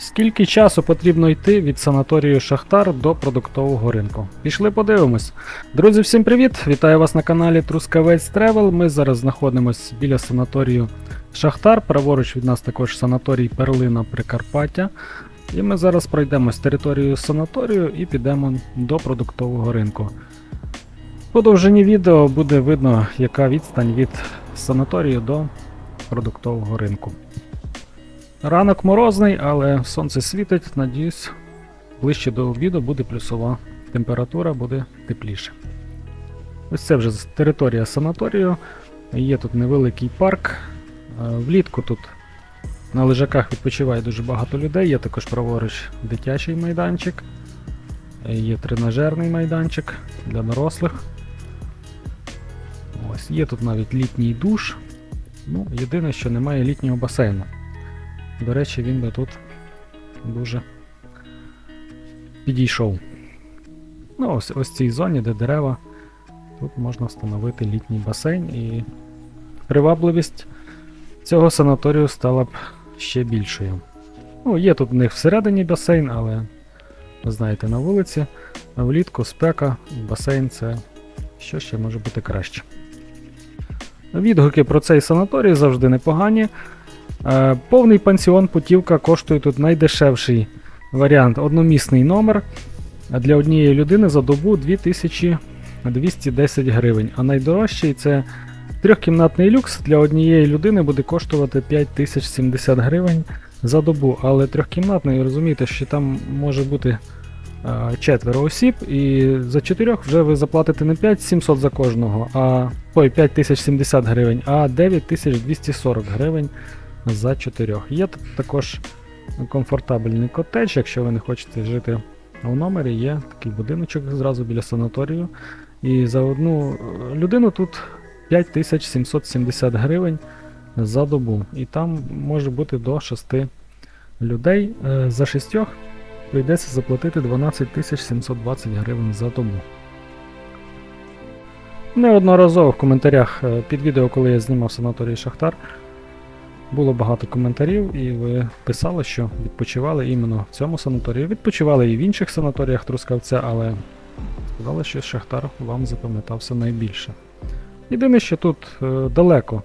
Скільки часу потрібно йти від санаторію Шахтар до продуктового ринку? Пішли подивимось. Друзі, всім привіт! Вітаю вас на каналі Трускавець Тревел. Ми зараз знаходимося біля санаторію Шахтар. Праворуч від нас також санаторій Перлина Прикарпаття. І ми зараз пройдемось територію санаторію і підемо до продуктового ринку. По довжині відео буде видно, яка відстань від санаторію до продуктового ринку. Ранок морозний, але сонце світить, надіюсь, ближче до обіду буде плюсова температура, буде тепліше. Ось це вже територія санаторію. Є тут невеликий парк. Е, Влітку тут на лежаках відпочиває дуже багато людей. Є також праворуч дитячий майданчик, е, є тренажерний майданчик для дорослих. Ось, є тут навіть літній душ. Ну, єдине, що немає літнього басейну. До речі, він би тут дуже підійшов. Ну, ось, ось в цій зоні, де дерева, тут можна встановити літній басейн і привабливість цього санаторію стала б ще більшою. Ну, є тут в них всередині басейн, але ви знаєте, на вулиці, влітку спека, басейн це що ще може бути краще. Відгуки про цей санаторій завжди непогані. Е, Повний пансіон путівка коштує тут найдешевший варіант одномісний номер. Для однієї людини за добу 2210 гривень. А найдорожчий це трьохкімнатний люкс для однієї людини буде коштувати 5070 гривень за добу. Але трьохкімнатний, розумієте, що там може бути е, четверо осіб, і за чотирьох вже ви заплатите не 5700 за кожного, а ой, 5070 гривень, а 9240 гривень за чотирьох. Є тут також комфортабельний котедж, якщо ви не хочете жити в номері, є такий будиночок зразу біля санаторію. І за одну е, людину тут 5770 гривень за добу. І там може бути до 6 людей. Е, За шістьох прийдеться заплатити 12720 гривень за добу. Неодноразово в коментарях е, під відео, коли я знімав санаторій Шахтар, було багато коментарів, і ви писали, що відпочивали іменно в цьому санаторії. Відпочивали і в інших санаторіях Трускавця, але сказали, що Шахтар вам запам'ятався найбільше. Єдине, що тут е, далеко.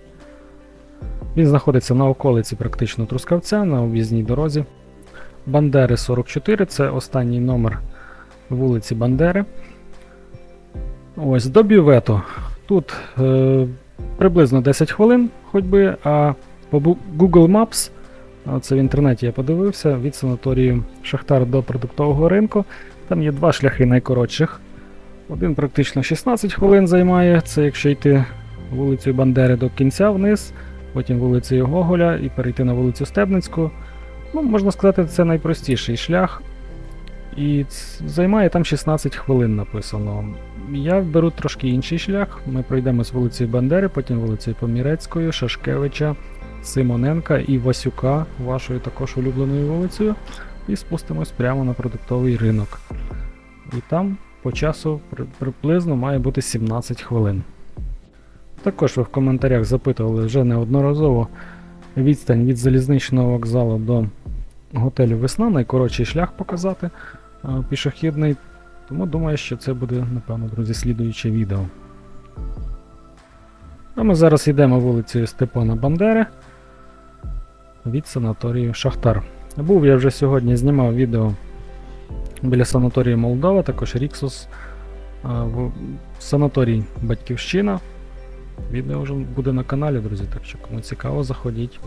Він знаходиться на околиці практично Трускавця, на об'їзній дорозі. Бандери 44 це останній номер вулиці Бандери. Ось до бювету. Тут е, приблизно 10 хвилин ходьби, а Google Maps, це в інтернеті я подивився, від санаторію Шахтар до продуктового ринку. Там є два шляхи найкоротших. Один практично 16 хвилин займає, це якщо йти вулицею Бандери до кінця вниз, потім вулицею Гоголя і перейти на вулицю Стебницьку. Ну, можна сказати, це найпростіший шлях. І займає там 16 хвилин написано. Я беру трошки інший шлях. Ми пройдемо з вулицею Бандери, потім вулицею Помірецькою, Шашкевича, Симоненка і Васюка, вашою також улюбленою вулицею, і спустимось прямо на продуктовий ринок. І там по часу приблизно має бути 17 хвилин. Також ви в коментарях запитували вже неодноразово відстань від залізничного вокзалу до готелю Весна, найкоротший шлях показати пішохідний. Тому думаю, що це буде, напевно, друзі, слідуюче відео. А ми зараз йдемо вулицею Степана Бандери від санаторію Шахтар. Був я вже сьогодні знімав відео біля санаторію Молдова, також Ріксус, в санаторій Батьківщина. Відео вже буде на каналі, друзі, так що кому цікаво, заходіть.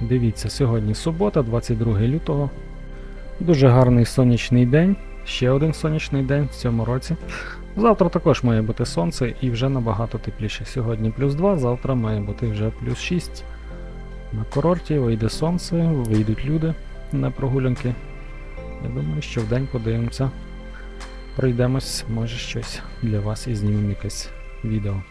Дивіться, сьогодні субота, 22 лютого. Дуже гарний сонячний день. Ще один сонячний день в цьому році. Завтра також має бути сонце і вже набагато тепліше. Сьогодні плюс 2, завтра має бути вже плюс 6. На курорті вийде сонце, вийдуть люди на прогулянки. Я думаю, що в день подивимося. Пройдемось, може щось для вас і знімемо якесь відео.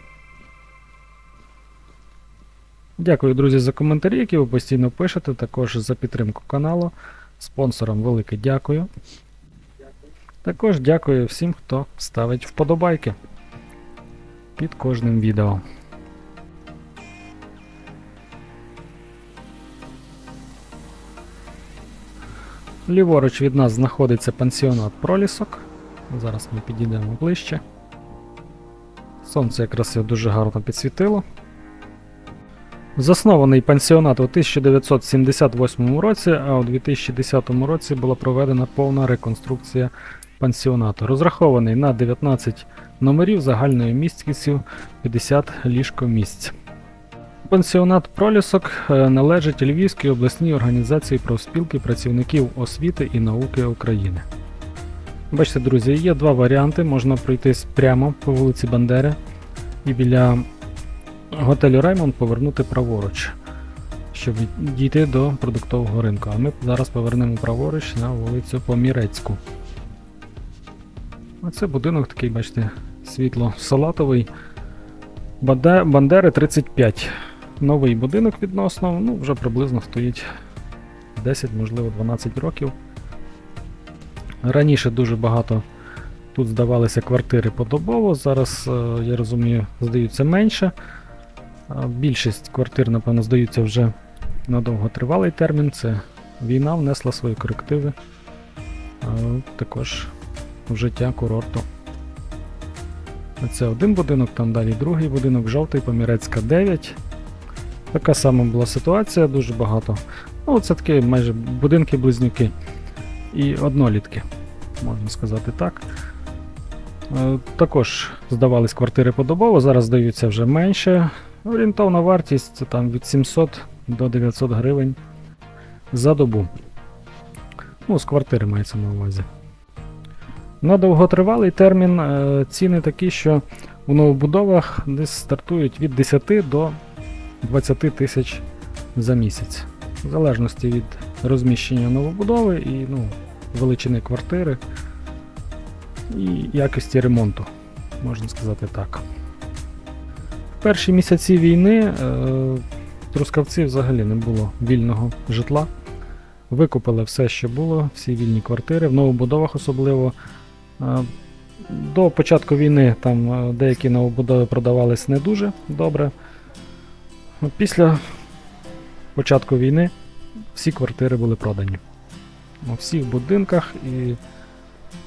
Дякую, друзі, за коментарі, які ви постійно пишете, також за підтримку каналу. Спонсорам велике дякую. Також дякую всім, хто ставить вподобайки під кожним відео. Ліворуч від нас знаходиться пансіонат Пролісок. Зараз ми підійдемо ближче. Сонце якраз його дуже гарно підсвітило. Заснований пансіонат у 1978 році, а у 2010 році була проведена повна реконструкція пансіонату. Розрахований на 19 номерів загальною місткістю 50 ліжкомісць. Пансіонат Пролісок е, належить Львівській обласній організації профспілки працівників освіти і науки України. Бачите, друзі, є два варіанти. Можна пройтись прямо по вулиці Бандери і біля готелю Раймонд повернути праворуч, щоб дійти до продуктового ринку. А ми зараз повернемо праворуч на вулицю Помірецьку. А це будинок такий, бачите, світло-салатовий. Бандери 35. Новий будинок відносно, ну, вже приблизно стоїть 10, можливо, 12 років. Раніше дуже багато тут здавалися квартири подобово, зараз, е, я розумію, здаються менше. Більшість квартир, напевно, здаються вже на довготривалий термін. Це війна внесла свої корективи також в життя курорту. Це один будинок, там далі другий будинок, жовтий, Помірецька 9. Така сама була ситуація, дуже багато. Ну, це такі майже будинки-близнюки і однолітки, можна сказати так. Е, Також здавались квартири подобово, зараз здаються вже менше. Орієнтовна вартість це там від 700 до 900 гривень за добу. Ну, з квартири мається на увазі. На довготривалий термін е, ціни такі, що у новобудовах десь стартують від 10 до 20 тисяч за місяць. В залежності від розміщення новобудови і ну, величини квартири і якості ремонту, можна сказати так. В перші місяці війни е, Трускавці взагалі не було вільного житла. Викупили все, що було, всі вільні квартири, в новобудовах особливо. Е, До початку війни там е, деякі новобудови продавались не дуже добре. Ну, Після початку війни всі квартири були продані. У всіх будинках і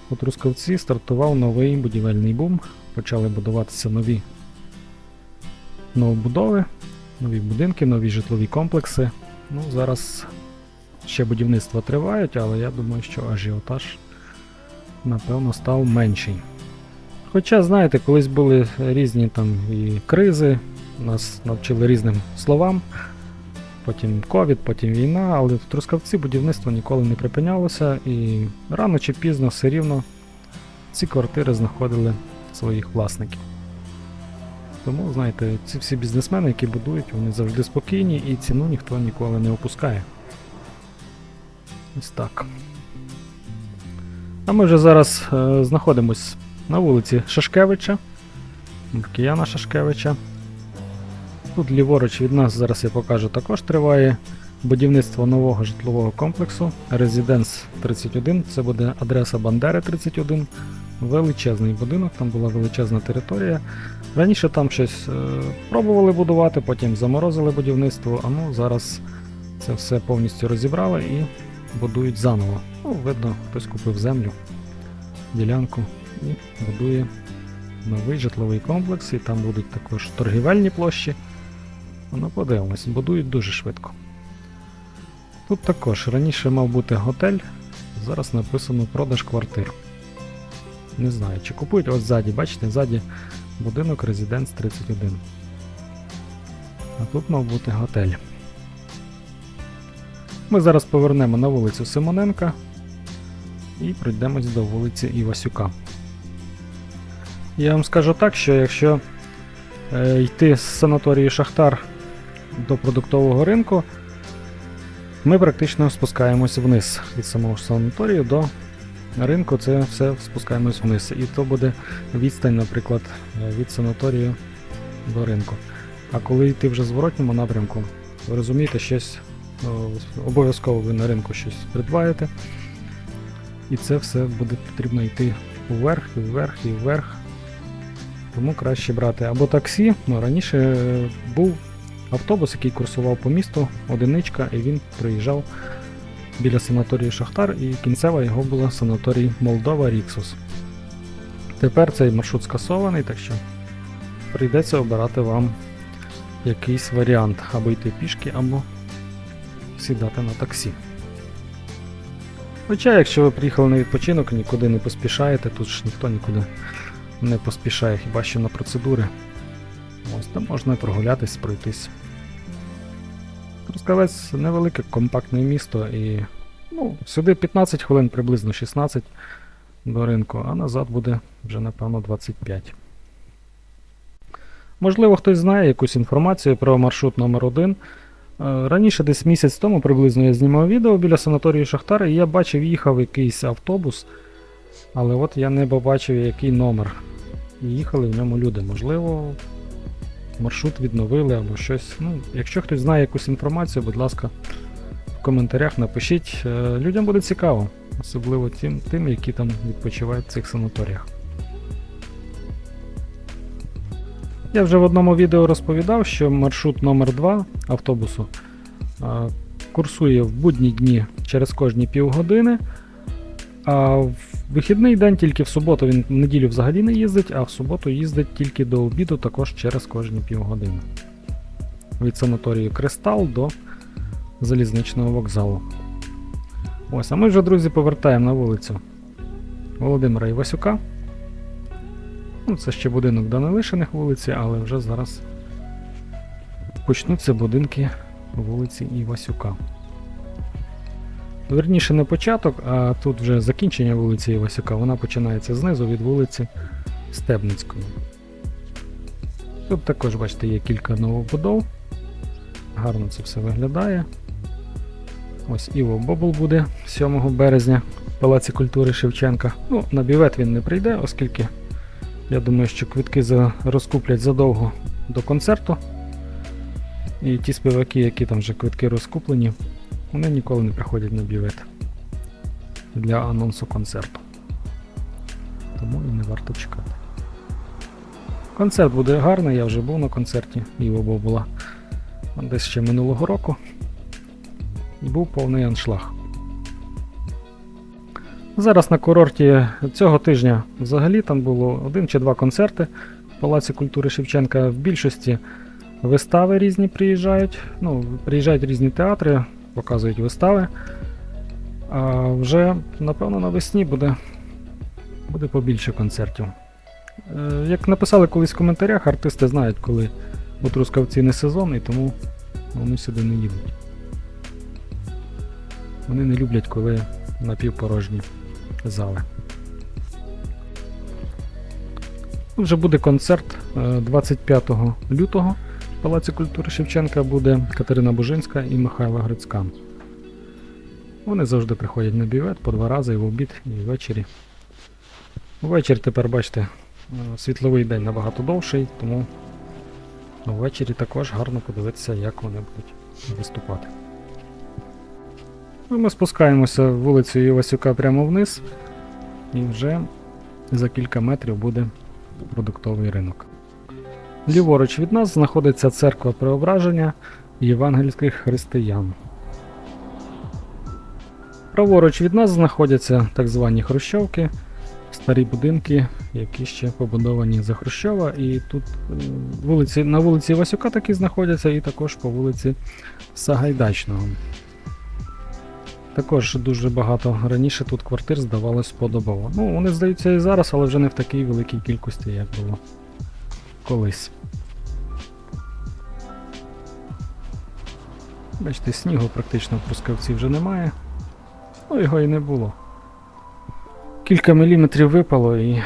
у Трускавці стартував новий будівельний бум. Почали будуватися нові новобудови, нові будинки, нові житлові комплекси. Ну, зараз ще будівництва тривають, але я думаю, що ажіотаж напевно став менший. Хоча, знаєте, колись були різні там і кризи, нас навчили різним словам. Потім ковід, потім війна, але в Трускавці будівництво ніколи не припинялося, і рано чи пізно все рівно ці квартири знаходили своїх власників. Тому, знаєте, ці всі бізнесмени, які будують, вони завжди спокійні і ціну ніхто ніколи не опускає. Ось так. А ми вже зараз е, знаходимось на вулиці Шашкевича, Маркіяна Шашкевича. Тут ліворуч від нас, зараз я покажу, також триває будівництво нового житлового комплексу Residence 31. Це буде адреса Бандери 31. Величезний будинок, там була величезна територія. Раніше там щось е, пробували будувати, потім заморозили будівництво, а ну зараз це все повністю розібрали і будують заново. Ну, видно, хтось купив землю, ділянку і будує новий житловий комплекс, і там будуть також торгівельні площі. Ну, подивимось, будують дуже швидко. Тут також раніше мав бути готель, зараз написано продаж квартир. Не знаю, чи купують ось ззаді, бачите, ззаді будинок Residence 31. А тут мав бути готель. Ми зараз повернемо на вулицю Симоненка і пройдемось до вулиці Івасюка. Я вам скажу так, що якщо е, йти з санаторії Шахтар до продуктового ринку, ми практично спускаємось вниз від самого санаторію до ринку, це все спускаємось вниз. І то буде відстань, наприклад, від санаторію до ринку. А коли йти вже в зворотньому напрямку, ви розумієте, щось обов'язково ви на ринку щось придбаєте. І це все буде потрібно йти вверх, і вверх, і вверх. Тому краще брати або таксі. Ну, раніше е, був автобус, який курсував по місту, одиничка, і він приїжджав біля санаторію Шахтар, і кінцева його була санаторій Молдова Ріксус. Тепер цей маршрут скасований, так що прийдеться обирати вам якийсь варіант, або йти пішки, або сідати на таксі. Хоча, якщо ви приїхали на відпочинок, нікуди не поспішаєте, тут ж ніхто нікуди не поспішає, хіба що на процедури. Ось там можна прогулятись, пройтись. Трускавець невелике компактне місто і ну, сюди 15 хвилин, приблизно 16 до ринку, а назад буде вже напевно 25. Можливо, хтось знає якусь інформацію про маршрут номер 1 Е, Раніше, десь місяць тому, приблизно я знімав відео біля санаторію Шахтар, і я бачив, їхав якийсь автобус, але от я не побачив, який номер. І їхали в ньому люди. Можливо, маршрут відновили або щось. Ну, якщо хтось знає якусь інформацію, будь ласка, в коментарях напишіть. Е, Людям буде цікаво, особливо тим, тим які там відпочивають в цих санаторіях. Я вже в одному відео розповідав, що маршрут номер 2 автобусу курсує в будні дні через кожні півгодини. А в вихідний день тільки в суботу він в неділю взагалі не їздить, а в суботу їздить тільки до обіду також через кожні півгодини. Від санаторію Кристал до залізничного вокзалу. Ось, а ми вже, друзі, повертаємо на вулицю Володимира Івасюка. Ну, це ще будинок до нелишених вулиці, але вже зараз почнуться будинки вулиці Івасюка. Верніше не початок, а тут вже закінчення вулиці Івасюка. Вона починається знизу від вулиці Стебницької. Тут також, бачите, є кілька новобудов. Гарно це все виглядає. Ось Іво Бобл буде 7 березня в Палаці культури Шевченка. Ну, на бівет він не прийде, оскільки я думаю, що квитки розкуплять задовго до концерту. І ті співаки, які там вже квитки розкуплені, вони ніколи не приходять на бівет для анонсу концерту. Тому і не варто чекати. Концерт буде гарний, я вже був на концерті Іво Бобула десь ще минулого року. І був повний аншлаг. Зараз на курорті цього тижня взагалі там було один чи два концерти в Палаці культури Шевченка. В більшості вистави різні приїжджають. Ну, приїжджають різні театри, показують вистави. А вже, напевно, навесні буде, буде побільше концертів. Е, Як написали колись в коментарях, артисти знають, коли у Трускавці не сезон, і тому вони сюди не їдуть. Вони не люблять, коли напівпорожні зали. Вже буде концерт е, 25 лютого в Палаці культури Шевченка буде Катерина Бужинська і Михайло Грицькан. Вони завжди приходять на бівет по два рази і в обід, і ввечері. Ввечері тепер, бачите, е, світловий день набагато довший, тому ввечері також гарно подивитися, як вони будуть виступати. Ми спускаємося вулицею Івасюка прямо вниз, і вже за кілька метрів буде продуктовий ринок. Ліворуч від нас знаходиться церква Преображення євангельських християн. Праворуч від нас знаходяться так звані хрущовки, старі будинки, які ще побудовані за Хрущова. І тут вулиці, на вулиці Івасюка такі знаходяться, і також по вулиці Сагайдачного. Також дуже багато раніше тут квартир здавалось подобово. Ну, вони здаються і зараз, але вже не в такій великій кількості, як було колись. Бачите, снігу практично в Трускавці вже немає. Ну, його і не було. Кілька міліметрів випало і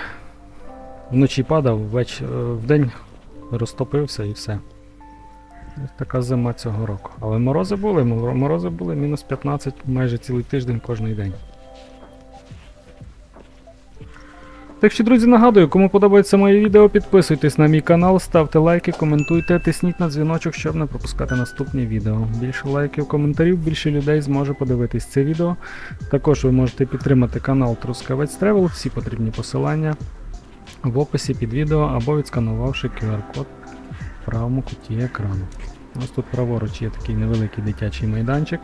вночі падав, ввеч... вдень розтопився і все. Ось така зима цього року. Але морози були, морози були мінус 15 майже цілий тиждень кожний день. Так що, друзі, нагадую, кому подобається моє відео, підписуйтесь на мій канал, ставте лайки, коментуйте, тисніть на дзвіночок, щоб не пропускати наступні відео. Більше лайків, коментарів, більше людей зможе подивитись це відео. Також ви можете підтримати канал Трускавець Тревел, всі потрібні посилання в описі під відео або відсканувавши QR-код в правому куті екрану. Ось тут праворуч є такий невеликий дитячий майданчик.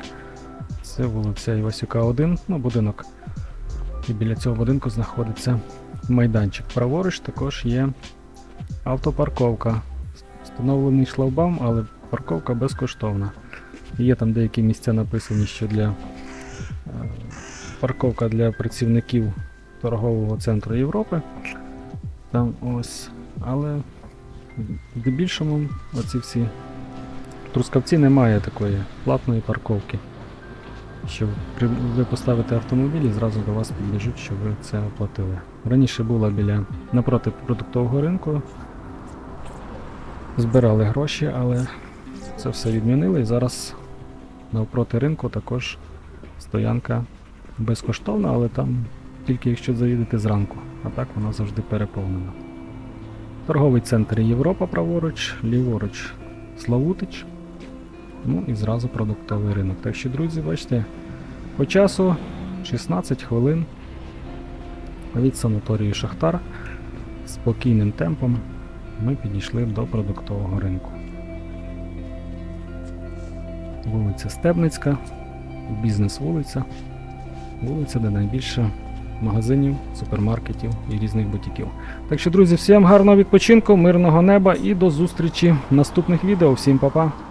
Це вулиця Івасюка 1, ну, будинок. І біля цього будинку знаходиться майданчик. Праворуч також є автопарковка. Встановлений шлагбаум, але парковка безкоштовна. Є там деякі місця написані, що для е, парковка для працівників торгового центру Європи. Там ось. Але здебільшому оці всі трускавці немає такої платної парковки. Що ви поставите автомобіль і зразу до вас підбіжуть, що ви це оплатили. Раніше була біля напроти продуктового ринку. Збирали гроші, але це все відмінили і зараз навпроти ринку також стоянка безкоштовна, але там тільки якщо заїдете зранку, а так вона завжди переповнена. Торговий центр Європа праворуч, ліворуч Славутич. Ну і зразу продуктовий ринок. Так що, друзі, бачите, по часу 16 хвилин від санаторію Шахтар спокійним темпом ми підійшли до продуктового ринку. Вулиця Стебницька, бізнес-вулиця, вулиця, де найбільше магазинів, супермаркетів і різних бутіків. Так що, друзі, всім гарного відпочинку, мирного неба і до зустрічі в наступних відео. Всім па-па!